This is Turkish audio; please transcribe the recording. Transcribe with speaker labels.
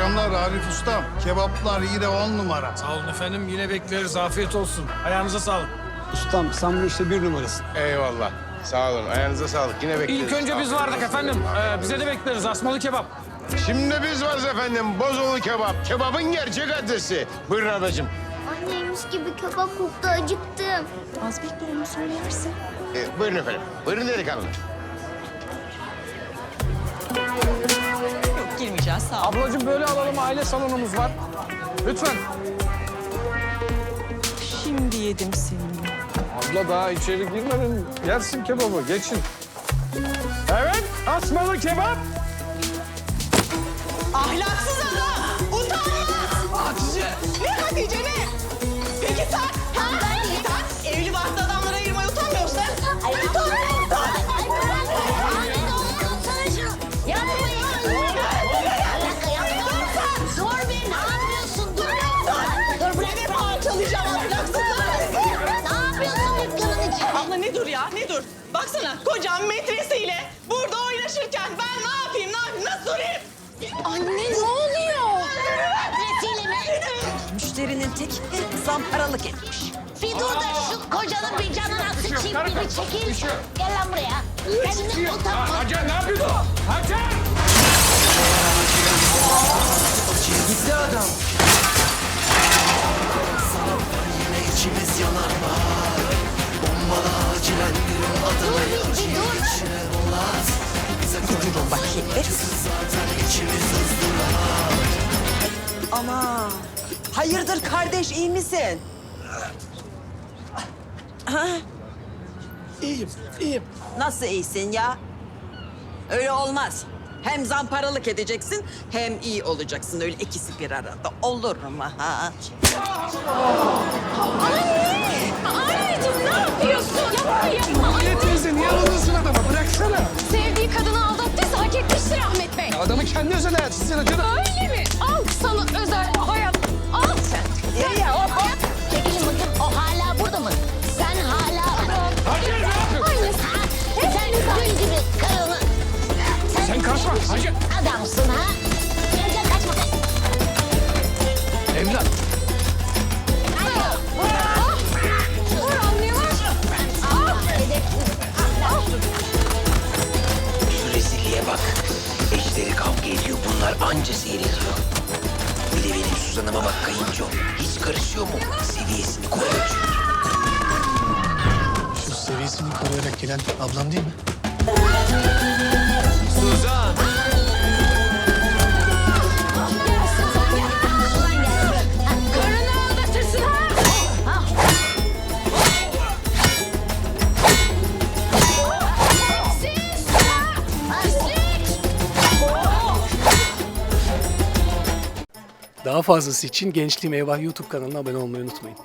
Speaker 1: akşamlar Arif Ustam. Kebaplar yine on numara.
Speaker 2: Sağ olun efendim. Yine bekleriz. Afiyet olsun. Ayağınıza sağlık.
Speaker 3: Ustam sen bu işte bir numarasın.
Speaker 4: Eyvallah. Sağ olun. Ayağınıza sağlık. Yine bekleriz.
Speaker 2: İlk önce biz vardık efendim. Ee, bize de bekleriz. Asmalı kebap.
Speaker 4: Şimdi biz varız efendim. Bozolu kebap. Kebabın gerçek adresi. Buyurun ablacığım.
Speaker 5: Anneymiş gibi kebap koktu acıktım.
Speaker 6: Az bekle onu söylersin.
Speaker 4: Ee, buyurun efendim. Buyurun delikanlı.
Speaker 6: Girmeyeceğiz sağ.
Speaker 2: Ablacığım böyle alalım. Aile salonumuz var. Lütfen.
Speaker 6: Şimdi yedim seni.
Speaker 2: Abla daha içeri girmedin. Yersin kebabı. Geçin. Evet. Asmalı kebap.
Speaker 6: Seni parçalayacağım ahlaksızlar!
Speaker 5: Ne yapıyorsun dükkanın içinde?
Speaker 6: Abla ne dur ya ne dur? Baksana kocam metresiyle burada oynaşırken ben ne yapayım ne yapayım nasıl durayım?
Speaker 5: Anne ne oluyor? Metresiyle mi?
Speaker 7: Müşterinin tek zamparalık etmiş.
Speaker 5: Bir dur da şu kocanın bir canına sıçayım bir çekil. Gel lan buraya. Kendini utanma.
Speaker 2: Hacer ne yapıyorsun? Hacer!
Speaker 8: Yanar bahar Bombala acilen bir adına
Speaker 5: Dur bir dur.
Speaker 7: Durun bakayım be.
Speaker 8: Zaten içimiz ızdırap
Speaker 7: Ama hayırdır kardeş iyi misin? Ha?
Speaker 8: İyiyim, iyiyim
Speaker 7: Nasıl iyisin ya? Öyle olmaz. Hem zamparalık edeceksin hem iyi olacaksın. Öyle ikisi bir arada olur mu ha?
Speaker 9: Anneciğim ne yapıyorsun? Yapma yapma.
Speaker 2: Niye teyze? Niye alıyorsun adamı? Bıraksana.
Speaker 9: Sevdiği kadını aldattıysa hak etmiştir Ahmet Bey.
Speaker 2: Adamın kendi özel hayatı. Sizin canım.
Speaker 9: Öyle mi? Al sana özel hayat. Al sen.
Speaker 7: İyi ya hop hop.
Speaker 5: Sen
Speaker 2: kaçma, Hacer.
Speaker 5: Adamsın ha. Gel kaçma.
Speaker 2: Evlat.
Speaker 9: Ah, Vur anlıyorlar.
Speaker 8: Şu rezilliğe bak Ejderi kavga ediyor Bunlar anca seyrediyor Bir de benim Suzan'ıma bak kayınço Hiç karışıyor mu? Seviyesini koruyor çünkü
Speaker 3: Şu seviyesini koruyarak gelen ablam değil mi? Daha fazlası için Gençliğim Eyvah YouTube kanalına abone olmayı unutmayın.